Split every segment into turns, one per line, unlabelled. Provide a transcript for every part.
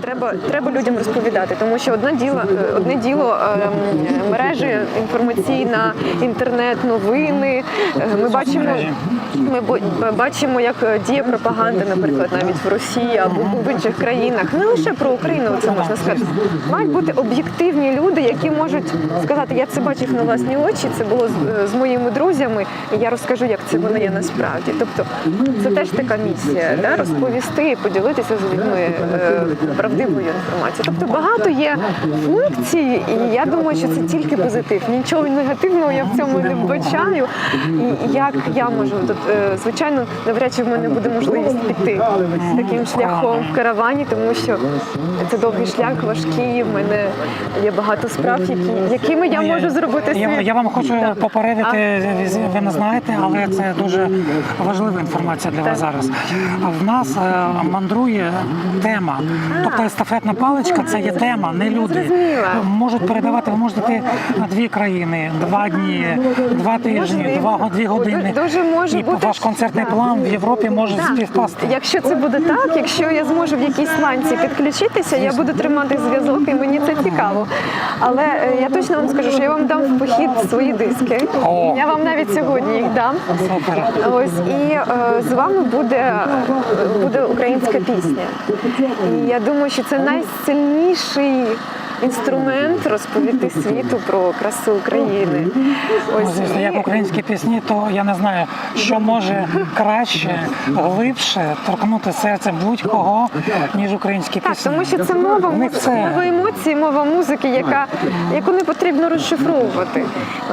треба, треба людям розповідати, тому що одне діло, е, одне діло е, мережі інформаційна, інтернет, новини. Е, Ми бачимо, ми бачимо, як е, діє пропаганда, наприклад, навіть в Росії або в інших країнах. Не лише про Україну це можна сказати. Мають бути об'єктивні люди, які можуть сказати, я це бачив на власні очі. Це було з, з моїми друзями, і я розкажу, як це воно є насправді. Тобто, це теж така місія, да? розповісти і поділитися з людьми е, правдивою інформацією. Тобто багато є функцій, і я думаю, що це тільки позитив. Нічого негативного я в цьому не вбачаю. І як я можу тут, е, звичайно, навряд чи в мене буде можливість піти таким шляхом в каравані, тому що це довгий шлях, важкий. В мене є багато справ, які, якими я можу зробити
Я,
свій.
я вам хочу
Так.
попередити, ви не знаєте, але це дуже важлива інформація для вас зараз. В нас е, мандрує тема. Тобто естафетна паличка це є тема, не люди. Можуть передавати, ви можете йти на дві країни, два дні, два тижні, два дві години.
Дуже може
І
бути,
ваш концертний план в Європі може
Так.
співпасти.
Якщо це буде так, якщо я зможу в якійсь ланці підключитися, я буду тримати зв'язок, і мені це цікаво. Але е, я точно вам скажу, що я вам дам в похід свої диски.
О.
Я вам навіть сьогодні їх дам.
Супер.
Ось і е, з вами буде, буде українська пісня. І я думаю, що це найсильніший інструмент розповісти світу про красу України.
Ну, звісно, як українські пісні, то я не знаю, що може краще, глибше торкнути серце будь-кого, ніж українські
Так,
пісні.
тому що це мова,
них
мова емоцій, мова музики, яка, яку не потрібно розшифровувати.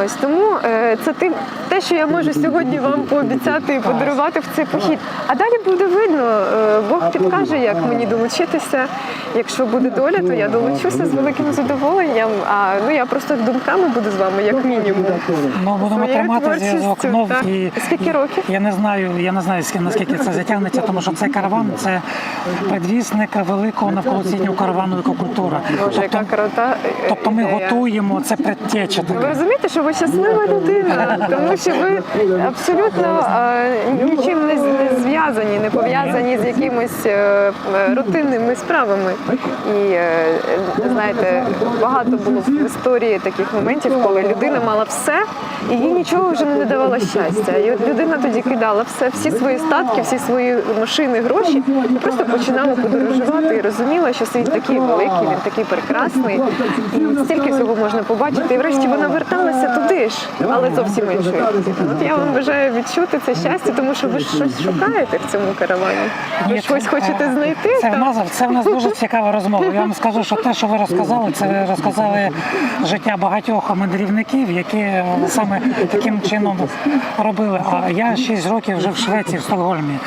Ось тому е, це ти, те, що я можу сьогодні вам пообіцяти і подарувати в цей похід. А далі буде видно. Підкаже, як мені долучитися. Якщо буде доля, то я долучуся з великим задоволенням. А ну я просто думками буду з вами, як мінімум.
Ну, будемо тримати зв'язок. Ну, і,
Скільки років?
Я не знаю, я не знаю, скі- наскільки це затягнеться, тому що цей караван це предвісник великого навколосвітнього каравану екокультура.
Боже, яка крута. е,
Тобто ми
ідея.
готуємо це предтеча
Ви розумієте, що ви щаслива людина, тому що ви абсолютно е, нічим не, зв'язані, не пов'язані з якимись е, е, рутинними справами. І е, знаєте, багато було в історії таких моментів, коли людина мала все, і їй нічого вже не давало щастя. І от людина тоді кидала все, всі свої статки, всі свої машини, гроші, і просто починала подорожувати і розуміла, що світ такий великий, він такий прекрасний, і стільки всього можна побачити. І врешті вона верталася туди ж, але зовсім іншою. От я вам бажаю відчути це щастя, тому що ви щось шукаєте в цьому каравані. Ви щось хочете знайти.
Це в нас це в нас дуже цікава розмова. Я вам скажу, що те, що ви розказали, це ви розказали життя багатьох мандрівників, які е, саме таким чином робили. А я 6 років жив в Швеції, в Стокгольмі.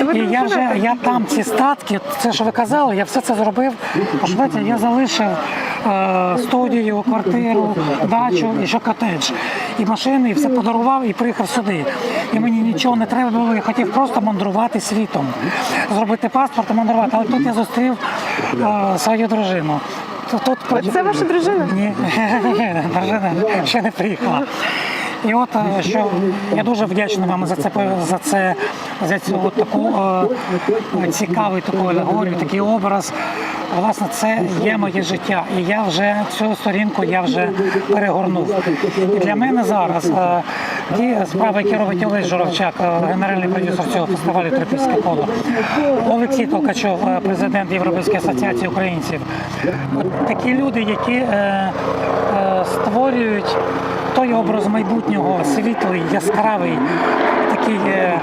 А,
І я вже я там ці статки, це що ви казали, я все це зробив. У Швеції я залишив е, студію, квартиру, дачу і ще котедж. І машини, і все подарував і приїхав сюди. І мені нічого не треба було, я хотів просто мандрувати світом, зробити паспорт і мандрувати. Але тут я зустрів е, свою дружину. Тут, тут
Це ваша дружина?
ні, дружина ще не приїхала. І от е, що я дуже вдячний вам за це за це за цю от таку е, цікаву таку алегорію, такий образ. Власне, це є моє життя, і я вже цю сторінку я вже перегорнув. І для мене зараз е, ті справи, які робить Олесь Журавчак, е, генеральний продюсер цього фестивалю Тропічське коло, Олексій Толкачов, е, президент Європейської асоціації українців. Такі люди, які е, е, створюють той образ майбутнього, світлий, яскравий, такий е,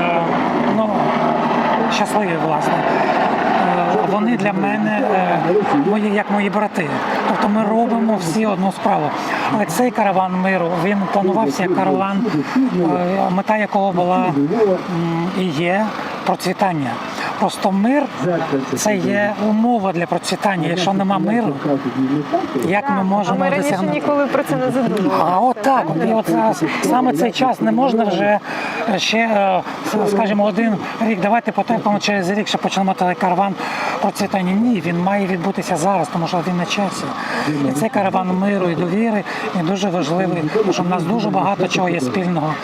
е, ну, щасливий, власне. Вони для мене е, мої, як мої брати. Тобто ми робимо всі одну справу. Але цей караван миру він планувався як караван, е, мета якого була і є процвітання. Просто мир це є умова для процвітання. Якщо нема миру, як ми
А
можемо
ми раніше
досягнути?
ніколи про це не задумувалися.
А от так, і от саме цей час не можна вже е, ще, е, скажімо, один рік. Давайте потерпимо через рік, що почнемо караван процвітання. Ні, він має відбутися зараз, тому що він на часі. І цей караван миру і довіри він дуже важливий, тому що в нас дуже багато чого є спільного.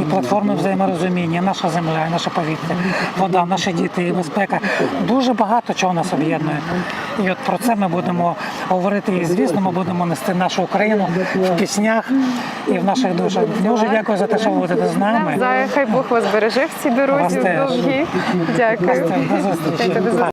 І платформи взаєморозуміння, наша земля, наше повітря, вода, наші діти, і безпека. Дуже багато чого нас об'єднує. І от про це ми будемо говорити. І звісно, ми будемо нести нашу Україну в піснях і в наших душах. Дуже дякую за те, що ви будете з нами.
Хай Бог вас береже в цій дорозі довгій. Дякую. Дякую, до зустрічі.